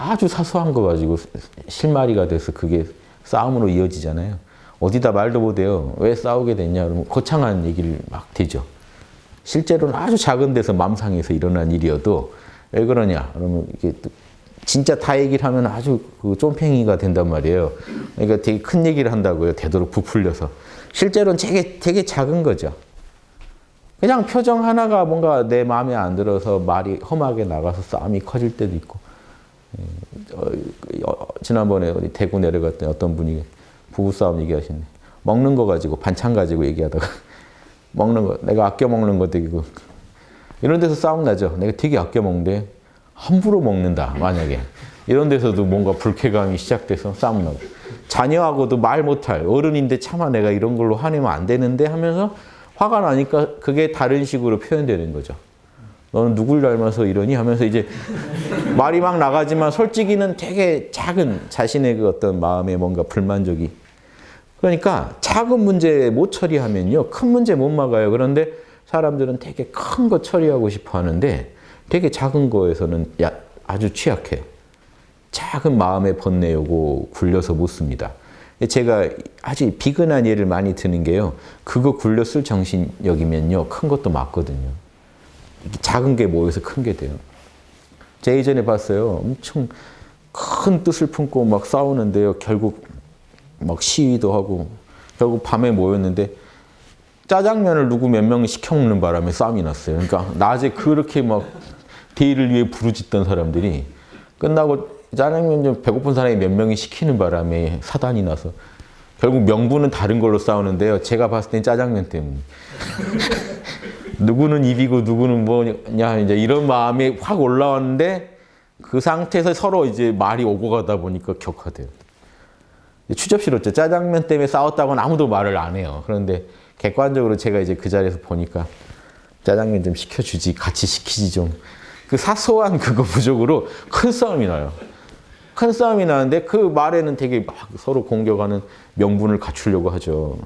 아주 사소한 거 가지고 실마리가 돼서 그게 싸움으로 이어지잖아요. 어디다 말도 못해요. 왜 싸우게 됐냐? 그러면 거창한 얘기를 막 되죠. 실제로는 아주 작은 데서 맘상에서 일어난 일이어도 왜 그러냐? 그러면 이게 또 진짜 다 얘기를 하면 아주 그 쫌팽이가 된단 말이에요. 그러니까 되게 큰 얘기를 한다고요. 되도록 부풀려서. 실제로는 되게, 되게 작은 거죠. 그냥 표정 하나가 뭔가 내 마음에 안 들어서 말이 험하게 나가서 싸움이 커질 때도 있고. 예, 어, 어, 지난번에 어디 대구 내려갔더니 어떤 분이 부부싸움 얘기하시네. 먹는 거 가지고, 반찬 가지고 얘기하다가 먹는 거, 내가 아껴 먹는 거 되고 이런 데서 싸움 나죠. 내가 되게 아껴 먹는데 함부로 먹는다, 만약에. 이런 데서도 뭔가 불쾌감이 시작돼서 싸움 나고. 자녀하고도 말 못할 어른인데 차마 내가 이런 걸로 화내면 안 되는데 하면서 화가 나니까 그게 다른 식으로 표현되는 거죠. 너는 누굴 닮아서 이러니 하면서 이제 말이 막 나가지만 솔직히는 되게 작은 자신의 그 어떤 마음에 뭔가 불만족이 그러니까 작은 문제 못 처리하면요 큰 문제 못 막아요. 그런데 사람들은 되게 큰 거 처리하고 싶어 하는데 되게 작은 거에서는 야, 아주 취약해요. 작은 마음의 번뇌요고 굴려서 못 씁니다. 제가 아주 비근한 예를 많이 드는 게요. 그거 쓸 정신력이면요. 큰 것도 맞거든요. 작은 게 모여서 큰 게 돼요. 제 예전에 봤어요. 엄청 큰 뜻을 품고 막 싸우는데요. 결국 막 시위도 하고 결국 밤에 모였는데 짜장면을 누구 몇명 시켜 먹는 바람에 싸움이 났어요. 그러니까 낮에 그렇게 막 대의를 위해 부르짖던 사람들이 끝나고 짜장면 좀 배고픈 사람이 몇 명이 시키는 바람에 사단이 나서 결국 명분은 다른 걸로 싸우는데요. 제가 봤을 땐 짜장면 때문에. 누구는 입이고 누구는 뭐냐 이제 이런 마음이 확 올라왔는데 그 상태에서 서로 이제 말이 오고 가다 보니까 격화돼요. 추접스럽죠. 짜장면 때문에 싸웠다고는 아무도 말을 안 해요. 그런데 객관적으로 제가 이제 그 자리에서 보니까 짜장면 좀 시켜주지, 같이 시키지 좀. 그 사소한 그거 부족으로 큰 싸움이 나요. 큰 싸움이 나는데 그 말에는 되게 막 서로 공격하는 명분을 갖추려고 하죠.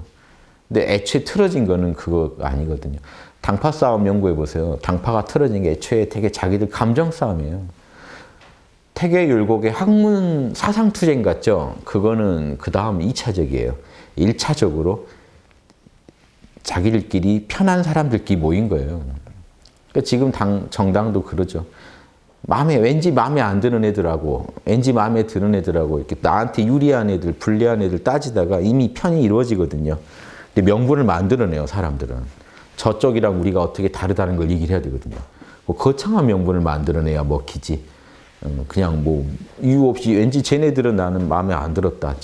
근데 애초에 틀어진 거는 그거 아니거든요. 당파 싸움 연구해 보세요. 당파가 틀어진 게 애초에 되게 자기들 감정 싸움이에요. 태계 율곡의 학문 사상 투쟁 같죠? 그거는 그 다음 2차적이에요. 1차적으로 자기들끼리 편한 사람들끼리 모인 거예요. 그러니까 지금 당, 정당도 그러죠. 마음에, 왠지 마음에 안 드는 애들하고, 왠지 마음에 드는 애들하고, 이렇게 나한테 유리한 애들, 불리한 애들 따지다가 이미 편이 이루어지거든요. 근데 명분을 만들어내요, 사람들은. 저쪽이랑 우리가 어떻게 다르다는 걸 얘기를 해야 되거든요. 뭐 거창한 명분을 만들어내야 먹히지. 어, 그냥 뭐 이유 없이 왠지 쟤네들은 나는 마음에 안 들었다.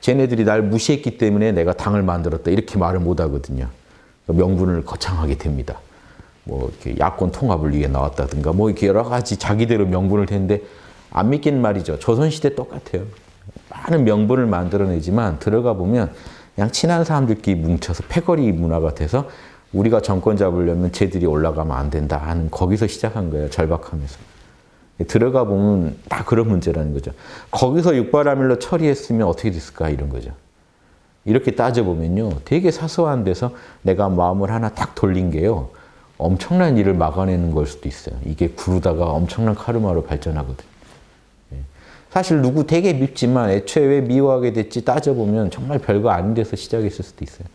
쟤네들이 날 무시했기 때문에 내가 당을 만들었다. 이렇게 말을 못 하거든요. 명분을 거창하게 됩니다. 뭐 이렇게 야권 통합을 위해 나왔다든가 뭐 이렇게 여러 가지 자기대로 명분을 대는데 안 믿긴 말이죠. 조선시대 똑같아요. 많은 명분을 만들어내지만 들어가 보면 그냥 친한 사람들끼리 뭉쳐서 패거리 문화가 돼서 우리가 정권 잡으려면 쟤들이 올라가면 안 된다 하는 거기서 시작한 거예요. 절박하면서. 들어가 보면 다 그런 문제라는 거죠. 거기서 육바라밀로 처리했으면 어떻게 됐을까 이런 거죠. 이렇게 따져보면요. 되게 사소한 데서 내가 마음을 하나 딱 돌린 게요. 엄청난 일을 막아내는 걸 수도 있어요. 이게 구르다가 엄청난 카르마로 발전하거든요. 예. 사실 누구 되게 밉지만 애초에 왜 미워하게 됐지 따져보면 정말 별거 아닌 데서 시작했을 수도 있어요.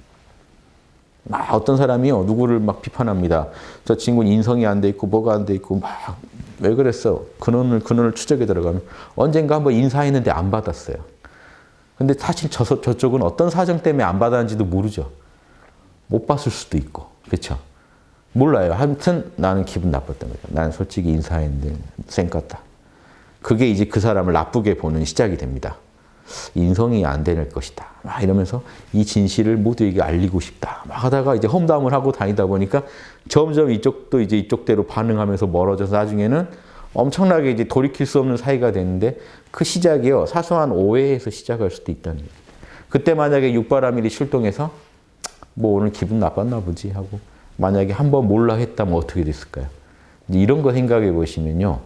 막 어떤 사람이요. 누구를 막 비판합니다. 저 친구는 인성이 안 돼 있고 뭐가 안 돼 있고 막 왜 그랬어? 근원을 근원을 추적에 들어가면 언젠가 한번 인사했는데 안 받았어요. 근데 사실 저, 저쪽은 어떤 사정 때문에 안 받았는지도 모르죠. 못 봤을 수도 있고. 그렇죠? 몰라요. 하여튼 나는 기분 나빴던 거죠. 난 솔직히 인사했는데 쌩 깠다. 그게 이제 그 사람을 나쁘게 보는 시작이 됩니다. 인성이 안 될 것이다. 막 이러면서 이 진실을 모두에게 알리고 싶다. 막 하다가 이제 험담을 하고 다니다 보니까 점점 이쪽도 이제 이쪽대로 반응하면서 멀어져서 나중에는 엄청나게 이제 돌이킬 수 없는 사이가 되는데 그 시작이요. 사소한 오해에서 시작할 수도 있다는 거예요. 그때 만약에 육바라밀이 출동해서 뭐 오늘 기분 나빴나 보지 하고 만약에 한 번 몰라 했다면 어떻게 됐을까요? 이런 거 생각해 보시면요.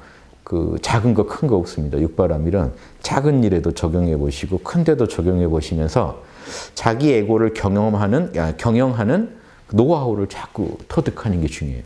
그 작은 거 큰 거 없습니다. 육바라밀은 작은 일에도 적용해 보시고 큰 데도 적용해 보시면서 자기 에고를 경험하는 경영하는 노하우를 자꾸 터득하는 게 중요해요.